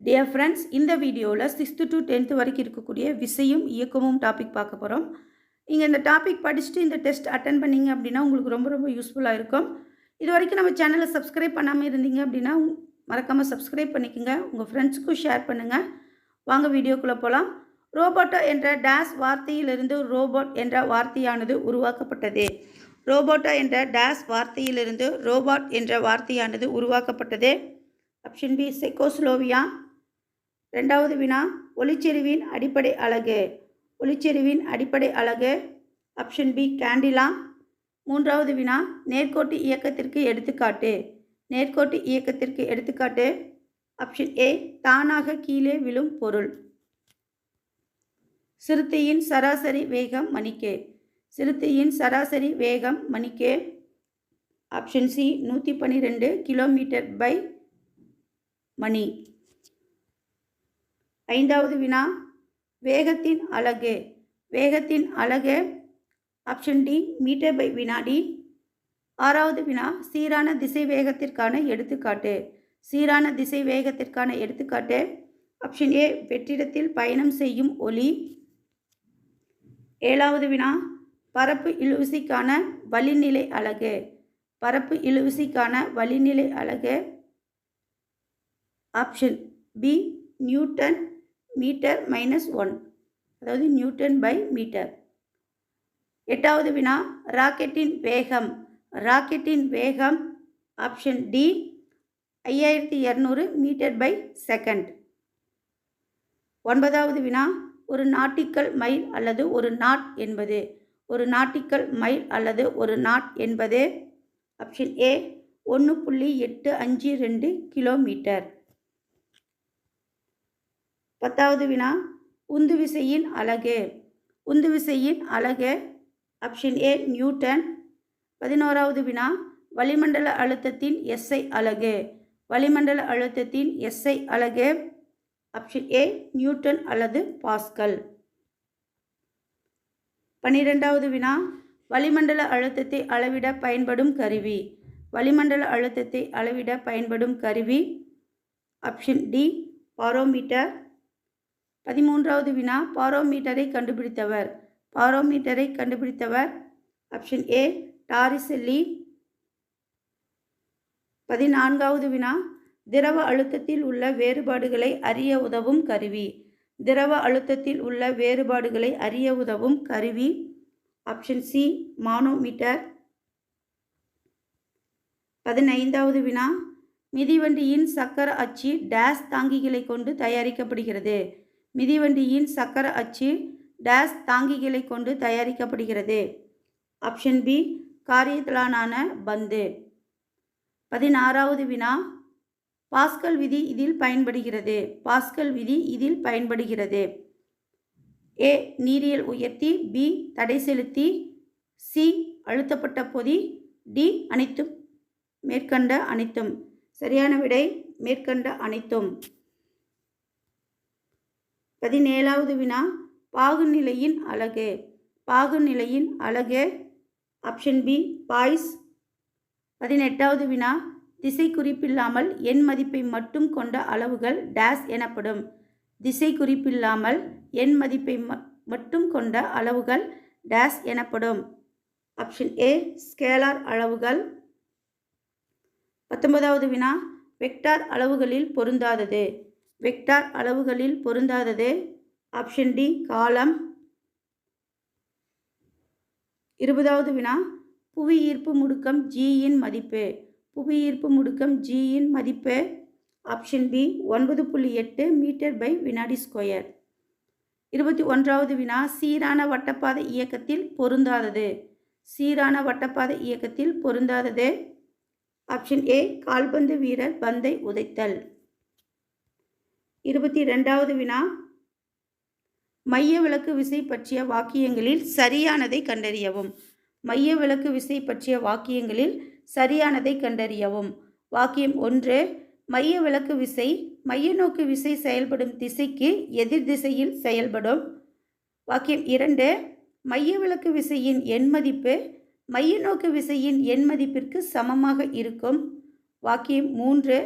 Dear friends இந்த வீடியோவில் sixth to tenth வரைக்கும் இருக்கக்கூடிய விசையும் இயக்கமும் டாபிக் பார்க்க போகிறோம் நீங்கள் இந்த டாபிக் படிச்சுட்டு இந்த டெஸ்ட் அட்டன் பண்ணீங்க அப்படின்னா உங்களுக்கு ரொம்ப ரொம்ப யூஸ்ஃபுல்லாக இருக்கும். இது வரைக்கும் நம்ம சேனலை சப்ஸ்கிரைப் பண்ணாமல் இருந்தீங்க அப்படின்னா மறக்காமல் சப்ஸ்கிரைப் பண்ணிக்கோங்க. உங்கள் ஃப்ரெண்ட்ஸுக்கும் ஷேர் பண்ணுங்கள் வாங்க வீடியோக்குள்ளே போகலாம் ரோபோட்டோ என்ற டேஸ் வார்த்தையிலிருந்து ரோபோட் என்ற வார்த்தையானது உருவாக்கப்பட்டது. ரோபோட்டோ என்ற டேஸ் வார்த்தையிலிருந்து ரோபாட் என்ற வார்த்தையானது உருவாக்கப்பட்டது. ஆப்ஷன் பி செக்கோஸ்லோவியா ரெண்டாவது வினா ஒளிச்செறிவின் அடிப்படை அலகு ஒளிச்செறிவின் அடிப்படை அலகு ஆப்ஷன் பி கேண்டிலா மூன்றாவது வினா நேர்கோட்டு இயக்கத்திற்கு எடுத்துக்காட்டு. நேர்கோட்டு இயக்கத்திற்கு எடுத்துக்காட்டு. ஆப்ஷன் ஏ தானாக கீழே விழும் பொருள். சிறுத்தையின் சராசரி வேகம் மணிக்கு. சிறுத்தையின் சராசரி வேகம் மணிக்கு. ஆப்ஷன் சி நூற்றி பன்னிரெண்டு கிலோமீட்டர் பை மணி. ஐந்தாவது வினா. வேகத்தின் அலகு வேகத்தின் அலகு ஆப்ஷன் டி மீட்டர் பை வினாடி ஆறாவது வினா சீரான திசை வேகத்திற்கான எடுத்துக்காட்டு. சீரான திசை வேகத்திற்கான எடுத்துக்காட்டு. ஆப்ஷன் ஏ வெற்றிடத்தில் பயணம் செய்யும் ஒளி ஏழாவது வினா பரப்பு இழுவிசைக்கான வழிநிலை அலகு பரப்பு இழுவிசைக்கான வழிநிலை அலகு option B newton metre minus one அதாவது நியூட்டன் பை மீட்டர். எட்டாவது வினா ராக்கெட்டின் வேகம். ராக்கெட்டின் வேகம் ஆப்ஷன் டி ஐயாயிரத்தி இரநூறு மீட்டர் பை செகண்ட் ஒன்பதாவது வினா ஒரு நாட்டிக்கல் மைல் அல்லது ஒரு நாட் என்பது. ஒரு நாட்டிக்கல் மைல் அல்லது ஒரு நாட் என்பது. ஆப்ஷன் ஏ ஒன்று புள்ளி எட்டு அஞ்சு ரெண்டு கிலோமீட்டர் பத்தாவது வினா உந்து விசையின் அழகு. உந்து விசையின் அழகு. ஆப்ஷன் ஏ நியூட்டன் பதினோராவது வினா வளிமண்டல அழுத்தத்தின் எஸ்ஐ அழகு. வளிமண்டல அழுத்தத்தின் எஸ்ஐ அழகு. ஆப்ஷன் ஏ நியூட்டன் அல்லது பாஸ்கல் பன்னிரெண்டாவது வினா வளிமண்டல அழுத்தத்தை அளவிட பயன்படும் கருவி. வளிமண்டல அழுத்தத்தை அளவிட பயன்படும் கருவி. ஆப்ஷன் டி பாரோமீட்டர் பதிமூன்றாவது வினா பாரோமீட்டரை கண்டுபிடித்தவர். பாரோமீட்டரை கண்டுபிடித்தவர் ஆப்ஷன் ஏ டாரிசெல்லி. பதினான்காவது வினா திரவ அழுத்தத்தில் உள்ள வேறுபாடுகளை அறிய உதவும் கருவி. திரவ அழுத்தத்தில் உள்ள வேறுபாடுகளை அறிய உதவும் கருவி. Option C manometer. பதினைந்தாவது வினா மிதிவண்டியின் சக்கர அச்சு டேஸ் தாங்கிகளை கொண்டு தயாரிக்கப்படுகிறது. மிதிவண்டியின் சக்கர அச்சு டேஸ் தாங்கிகளை கொண்டு தயாரிக்கப்படுகிறது. ஆப்ஷன் பி காரியத்திலான பந்து. பதினாறாவது வினா. பாஸ்கல் விதி இதில் பயன்படுகிறது. பாஸ்கல் விதி இதில் பயன்படுகிறது. ஏ நீரியல் உயர்த்தி. பி தடை செலுத்தி. சி அழுத்தப்பட்ட பொதி. டி அனைத்தும் மேற்கண்ட அனைத்தும் சரியான விடை மேற்கண்ட அனைத்தும் பதினேழாவது வினா பாகுநிலையின் அலகு பாகுநிலையின் அலகு ஆப்ஷன் பி பாய்ஸ் பதினெட்டாவது வினா திசை குறிப்பில்லாமல் எண் மதிப்பை மட்டும் கொண்ட அளவுகள் டேஸ் எனப்படும். திசை குறிப்பில்லாமல் எண் மதிப்பை மட்டும் கொண்ட அளவுகள் டேஸ் எனப்படும். ஆப்ஷன் ஏ ஸ்கேலார் அளவுகள். பத்தொன்பதாவது வினா வெக்டார் அளவுகளில் பொருந்தாதது. வெக்டார் அளவுகளில் பொருந்தாதது. ஆப்ஷன் டி காலம். இருபதாவது வினா. புவி ஈர்ப்பு முடுக்கம் ஜியின் மதிப்பு. புவி ஈர்ப்பு முடுக்கம் ஜியின் மதிப்பு. ஆப்ஷன் பி ஒன்பது புள்ளி எட்டு மீட்டர் பை வினாடி ஸ்கொயர். இருபத்தி ஒன்றாவது வினா. சீரான வட்டப்பாதை இயக்கத்தில் பொருந்தாதது. சீரான வட்டப்பாதை இயக்கத்தில் பொருந்தாதது. ஆப்ஷன் ஏ கால்பந்து வீரர் பந்தை உதைத்தல். இருபத்தி ரெண்டாவது வினா. மைய விளக்கு விசை பற்றிய வாக்கியங்களில் சரியானதை கண்டறியவும். மைய விளக்கு விசை பற்றிய வாக்கியங்களில் சரியானதை கண்டறியவும். வாக்கியம் ஒன்று மைய விளக்கு விசை மைய நோக்கு விசை செயல்படும் திசைக்கு எதிர் திசையில் செயல்படும். வாக்கியம் இரண்டு மைய விளக்கு விசையின் எண்மதிப்பு மைய நோக்கு விசையின் எண்மதிப்பிற்கு சமமாக இருக்கும். வாக்கியம் மூன்று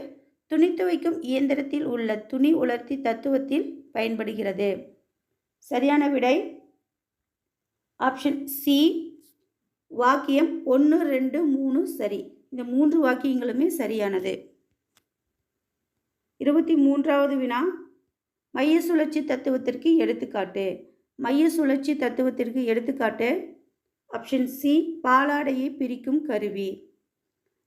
துணி துவைக்கும் இயந்திரத்தில் உள்ள துணி உலர்த்தி தத்துவத்தில் பயன்படுகிறது. சரியான விடை? ஆப்ஷன் சி வாக்கியம் ஒன்று ரெண்டு மூணு சரி. இந்த மூன்று வாக்கியங்களுமே சரியானது. இருபத்தி மூன்றாவது வினா. மைய சுழற்சி தத்துவத்திற்கு எடுத்துக்காட்டு. மைய சுழற்சி தத்துவத்திற்கு எடுத்துக்காட்டு. ஆப்ஷன் சி பாலாடையை பிரிக்கும் கருவி.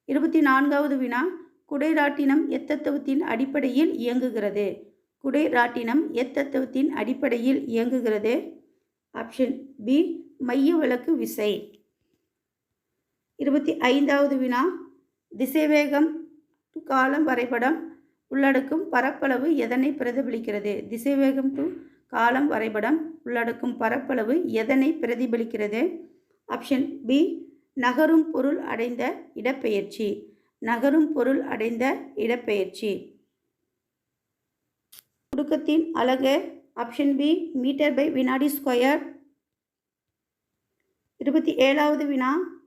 இருபத்தி நான்காவது வினா. குடைராட்டினம் எத்தத்துவத்தின் அடிப்படையில் இயங்குகிறது? குடைராட்டினம் எத்தத்துவத்தின் அடிப்படையில் இயங்குகிறது? ஆப்ஷன் பி மைய விளக்கு விசை. இருபத்தி ஐந்தாவது வினா. திசைவேகம் காலம் வரைபடம் உள்ளடக்கும் பரப்பளவு எதனை பிரதிபலிக்கிறது? திசைவேகம் டு காலம் வரைபடம் உள்ளடக்கும் பரப்பளவு எதனை பிரதிபலிக்கிறது? ஆப்ஷன் பி நகரும் பொருள் அடைந்த இடப்பெயர்ச்சி. நகரும் பொருள் அடைந்த இடப்பெயர்ச்சி. முடுக்கத்தின் அலகு ஆப்ஷன் பி மீட்டர் பை வினாடி ஸ்கொயர் இருபத்தி ஏழாவது வினா.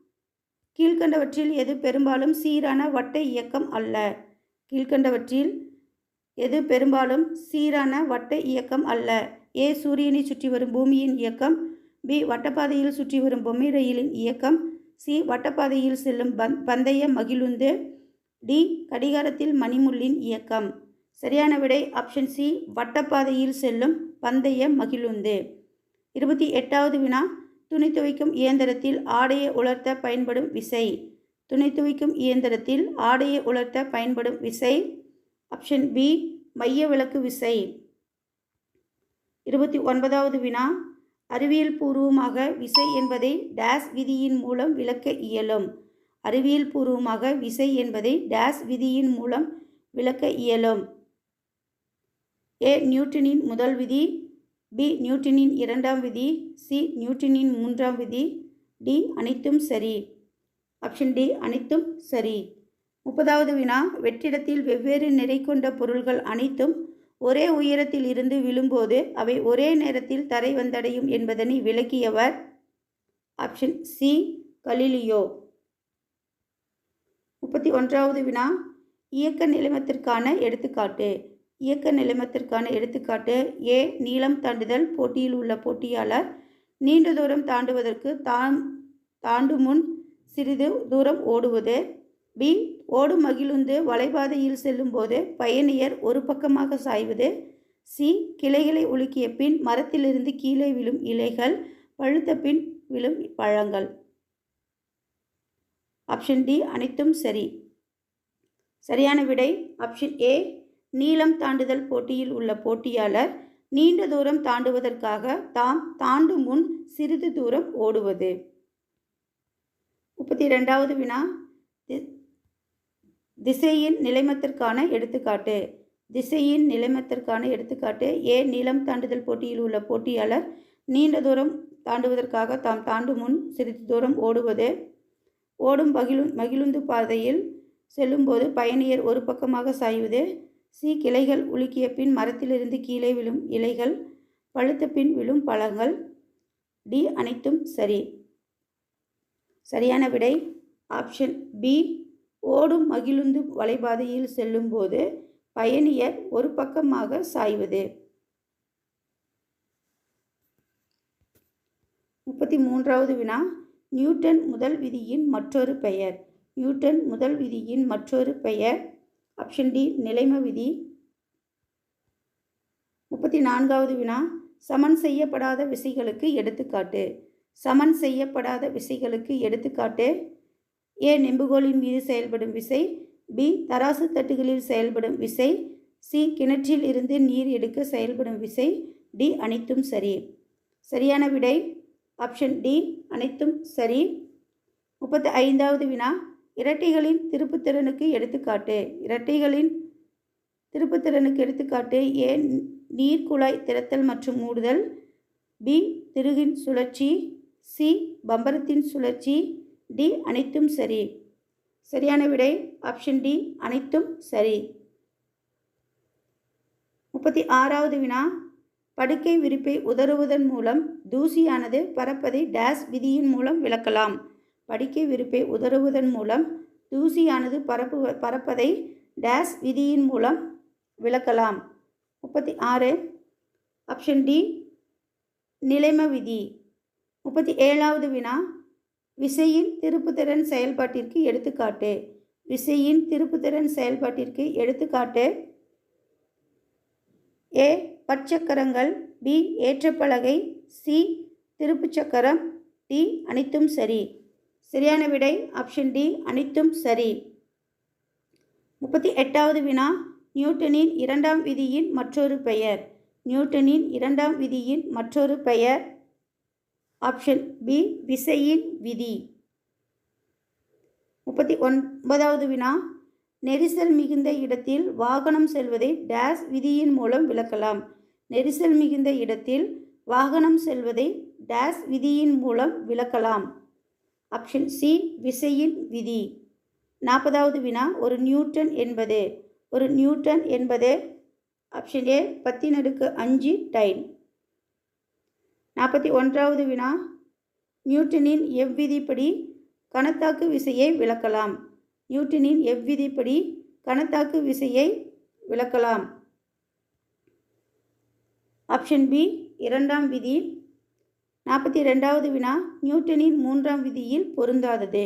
கீழ்கண்டவற்றில் எது பெரும்பாலும் சீரான வட்ட இயக்கம் அல்ல. கீழ்கண்டவற்றில் எது பெரும்பாலும் சீரான வட்ட இயக்கம் அல்ல. ஏ சூரியனை சுற்றி வரும் பூமியின் இயக்கம். பி வட்டப்பாதையில் சுற்றி வரும் பொம்மை ரயிலின் இயக்கம். சி வட்டப்பாதையில் செல்லும் பந் பந்தய மகிழுந்து டி கடிகாரத்தில் மணிமுள்ளின் இயக்கம். சரியான விடை ஆப்ஷன் சி வட்டப்பாதையில் செல்லும் பந்தய மகிழுந்து. இருபத்தி எட்டாவது வினா. துணி துவைக்கும் இயந்திரத்தில் ஆடையை உலர்த்த பயன்படும் விசை. துணி துவைக்கும் இயந்திரத்தில் ஆடையை உலர்த்த பயன்படும் விசை. ஆப்ஷன் பி மைய விளக்கு விசை. இருபத்தி ஒன்பதாவது வினா. அறிவியல் பூர்வமாக விசை என்பதை டேஸ் விதியின் மூலம் விளக்க இயலும். அறிவியல் பூர்வமாக விசை என்பதை டேஸ் விதியின் மூலம் விளக்க இயலும். ஏ நியூட்டனின் முதல் விதி பி நியூட்டனின் இரண்டாம் விதி சி நியூட்டனின் மூன்றாம் விதி டி அனைத்தும் சரி. ஆப்ஷன் டி அனைத்தும் சரி. முப்பதாவது வினா வெற்றிடத்தில் வெவ்வேறு நிறை கொண்ட பொருள்கள் அனைத்தும் ஒரே உயரத்தில் இருந்து விழும்போது அவை ஒரே நேரத்தில் தரை வந்தடையும் என்பதனை விளக்கியவர் ஆப்ஷன் சி கலிலியோ. முப்பத்தி ஒன்றாவது வினா. இயக்க நிலைமத்திற்கான எடுத்துக்காட்டு. இயக்க நிலைமத்திற்கான எடுத்துக்காட்டு. ஏ. நீளம் தாண்டுதல். போட்டியில் உள்ள போட்டியாளர் நீண்ட தூரம் தாண்டுவதற்கு தாம் தாண்டும் முன் சிறிது தூரம் ஓடுவது. பி ஓடும் மகிழுந்து வலைபாதையில் செல்லும்போது பயணியர் ஒரு பக்கமாக சாய்வது. சி. கிளைகளை உலுக்கிய பின் மரத்திலிருந்து கீழே விழும் இலைகள் பழுத்த பின் விழும் பழங்கள். Option D. அனைத்தும் சரி. சரியான விடை ஆப்ஷன் ஏ. நீளம் தாண்டுதல் போட்டியில் உள்ள போட்டியாளர் நீண்ட தூரம் தாண்டுவதற்காக தாம் தாண்டும் முன் சிறிது தூரம் ஓடுவது. முப்பத்தி ரெண்டாவது வினா. திசையின் நிலைமத்திற்கான எடுத்துக்காட்டு. திசையின் நிலைமத்திற்கான எடுத்துக்காட்டு. ஏ நீளம் தாண்டுதல் போட்டியில் உள்ள போட்டியாளர் நீண்ட தூரம் தாண்டுவதற்காக தாம் தாண்டும் முன் சிறிது தூரம் ஓடுவது. ஓடும் மகிழு மகிழுந்து பாதையில் செல்லும்போது பயணியர் ஒரு பக்கமாக சாய்வது. சி கிளைகள் உலுக்கிய பின் மரத்திலிருந்து கீழே விழும் இலைகள் பழுத்த பின் விழும் பழங்கள். டி அனைத்தும் சரி. சரியான விடை. ஆப்ஷன் பி ஓடும் மகிழுந்து வலைபாதையில் செல்லும்போது பயணியர் ஒரு பக்கமாக சாய்வது. முப்பத்தி மூன்றாவது வினா. நியூட்டன் முதல் விதியின் மற்றொரு பெயர். நியூட்டன் முதல் விதியின் மற்றொரு பெயர். ஆப்ஷன் டி நிலைம விதி. முப்பத்தி நான்காவது வினா. சமன் செய்யப்படாத விசைகளுக்கு எடுத்துக்காட்டு. சமன் செய்யப்படாத விசைகளுக்கு எடுத்துக்காட்டு. ஏ நெம்புகோலின் மீது செயல்படும் விசை பி தராசு தட்டுகளில் செயல்படும் விசை சி கிணற்றில் இருந்து நீர் எடுக்க செயல்படும் விசை டி அனைத்தும் சரி. சரியான விடை ஆப்ஷன் டி அனைத்தும் சரி. முப்பத்தி ஐந்தாவது வினா இரட்டைகளின் திருப்புத்திறனுக்கு எடுத்துக்காட்டு. இரட்டைகளின் திருப்புத்திறனுக்கு எடுத்துக்காட்டு ஏ நீர் குழாய் திறத்தல் மற்றும் மூடுதல் பி திருகின் சுழற்சி சி பம்பரத்தின் சுழற்சி டி அனைத்தும் சரி. சரியான விடை ஆப்ஷன் டி அனைத்தும் சரி. முப்பத்தி ஆறாவது வினா. படுக்கை விரிப்பை உதறுவதன் மூலம் தூசியானது பறப்பதை டேஸ் விதியின் மூலம் விளக்கலாம். படுக்கை விரிப்பை உதறுவதன் மூலம் தூசியானது பரப்பு பறப்பதை டேஸ் விதியின் மூலம் விளக்கலாம். முப்பத்தி ஆறு. ஆப்ஷன் டி நிலைம விதி. முப்பத்தி ஏழாவது வினா. விசையின் திருப்புத்திறன் செயல்பாட்டிற்கு எடுத்துக்காட்டு. விசையின் திருப்புத்திறன் செயல்பாட்டிற்கு எடுத்துக்காட்டு. ஏ. பற்சக்கரங்கள் பி. ஏற்றப்பலகை. சி. திருப்புச்சக்கரம். டி. அனைத்தும் சரி. சரியான விடை ஆப்ஷன் டி. அனைத்தும் சரி. முப்பத்தி எட்டாவது வினா. நியூட்டனின் இரண்டாம் விதியின் மற்றொரு பெயர். நியூட்டனின் இரண்டாம் விதியின் மற்றொரு பெயர். ஆப்ஷன் பி விசையின் விதி. முப்பத்தி ஒன்பதாவது வினா. நெரிசல் மிகுந்த இடத்தில் வாகனம் செல்வதை டேஸ் விதியின் மூலம் விளக்கலாம். நெரிசல் மிகுந்த இடத்தில் வாகனம் செல்வதை டேஸ் விதியின் மூலம் விளக்கலாம். ஆப்ஷன் சி விசையின் விதி. நாற்பதாவது வினா ஒரு நியூட்டன் என்பது. ஒரு நியூட்டன் என்பது. ஆப்ஷன் ஏ பத்தினடுக்கு அஞ்சு டைன். நாற்பத்தி ஒன்றாவது வினா. நியூட்டனின் எவ்விதிப்படி கணத்தாக்கு விசையை விளக்கலாம்? நியூட்டனின் எவ்விதிப்படி கணத்தாக்கு விசையை விளக்கலாம்? ஆப்ஷன் பி இரண்டாம் விதி. நாற்பத்தி ரெண்டாவது வினா நியூட்டனின் மூன்றாம் விதியில் பொருந்தாதது.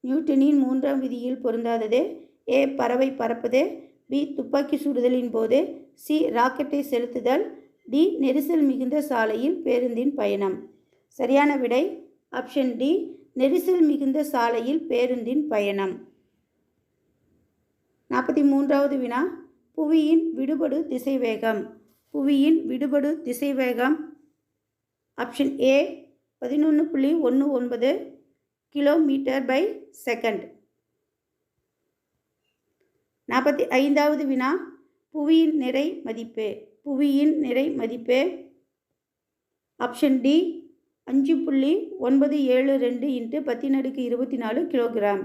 நியூட்டனின் மூன்றாம் விதியில் பொருந்தாதது. ஏ பறவை பறப்பது. பி துப்பாக்கி சுடுதலின் போது. சி ராக்கெட்டை செலுத்துதல். டி. நெரிசல் மிகுந்த சாலையில் பேருந்தின் பயணம். சரியான விடை? Option D. நெரிசல் மிகுந்த சாலையில் பேருந்தின் பயணம். நாற்பத்தி மூன்றாவது வினா. புவியின் விடுபடு திசைவேகம். புவியின் விடுபடு திசைவேகம். Option A. பதினொன்று புள்ளி ஒன்று ஒன்பது கிலோமீட்டர் பை செகண்ட். நாற்பத்தி ஐந்தாவது வினா. புவியின் நிறை மதிப்பு. புவியின் நிறை மதிப்பு. ஆப்ஷன் டி அஞ்சு புள்ளி ஒன்பது ஏழு ரெண்டு இன்ட்டு பத்தினடுக்கு இருபத்தி நாலு கிலோகிராம்.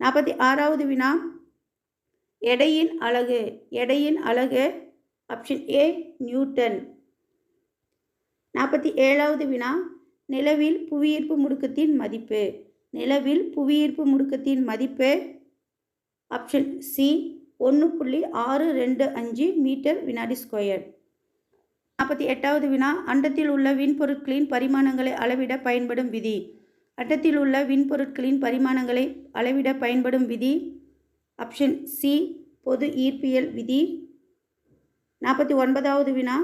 நாற்பத்தி ஆறாவது வினா எடையின் அழகு எடையின் அழகு ஆப்ஷன் ஏ நியூட்டன். நாற்பத்தி ஏழாவது வினா நிலவில் புவியீர்ப்பு முடுக்கத்தின் மதிப்பு. நிலவில் புவியீர்ப்பு முடுக்கத்தின் மதிப்பு ஆப்ஷன் சி ஒன்று புள்ளி ஆறு ரெண்டு அஞ்சு மீட்டர் வினாடி ஸ்கொயர். நாற்பத்தி எட்டாவது வினா அண்டத்தில் உள்ள விண்பொருட்களின் பரிமாணங்களை அளவிட பயன்படும் விதி. அண்டத்தில் உள்ள விண்பொருட்களின் பரிமாணங்களை அளவிட பயன்படும் விதி. ஆப்ஷன் சி பொது ஈர்ப்பியல் விதி. நாற்பத்தி ஒன்பதாவது வினா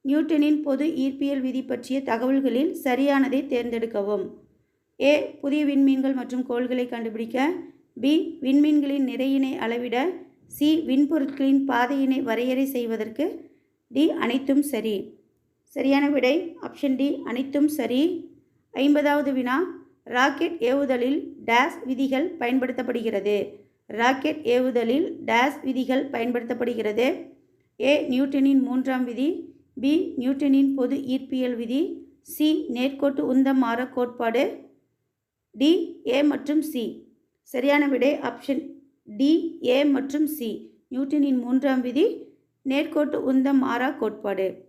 நியூட்டனின் பொது ஈர்ப்பியல் விதி பற்றிய தகவல்களில் சரியானதை தேர்ந்தெடுக்கவும். ஏ புதிய விண்மீன்கள் மற்றும் கோள்களை கண்டுபிடிக்க. பி விண்மீன்களின் நிறையினை அளவிட சி. விண்பொருட்களின் பாதையினை வரையறை செய்வதற்கு டி. அனைத்தும் சரி. சரியான விடை. Option D. அனைத்தும் சரி. ஐம்பதாவது வினா. ராக்கெட் ஏவுதலில் டேஸ் விதிகள் பயன்படுத்தப்படுகிறது. ராக்கெட் ஏவுதலில் டேஸ் விதிகள் பயன்படுத்தப்படுகிறது. ஏ. நியூட்டனின் மூன்றாம் விதி. பி. நியூட்டனின் பொது ஈர்ப்பியல் விதி. சி. நேர்கோட்டு உந்தம் மாற கோட்பாடு. டி. ஏ மற்றும் சி. சரியான விடை. ஆப்ஷன் டி ஏ மற்றும் சி. நியூட்டனின் மூன்றாம் விதி நேர்கோட்டு உந்தம் மாறா கோட்பாடு.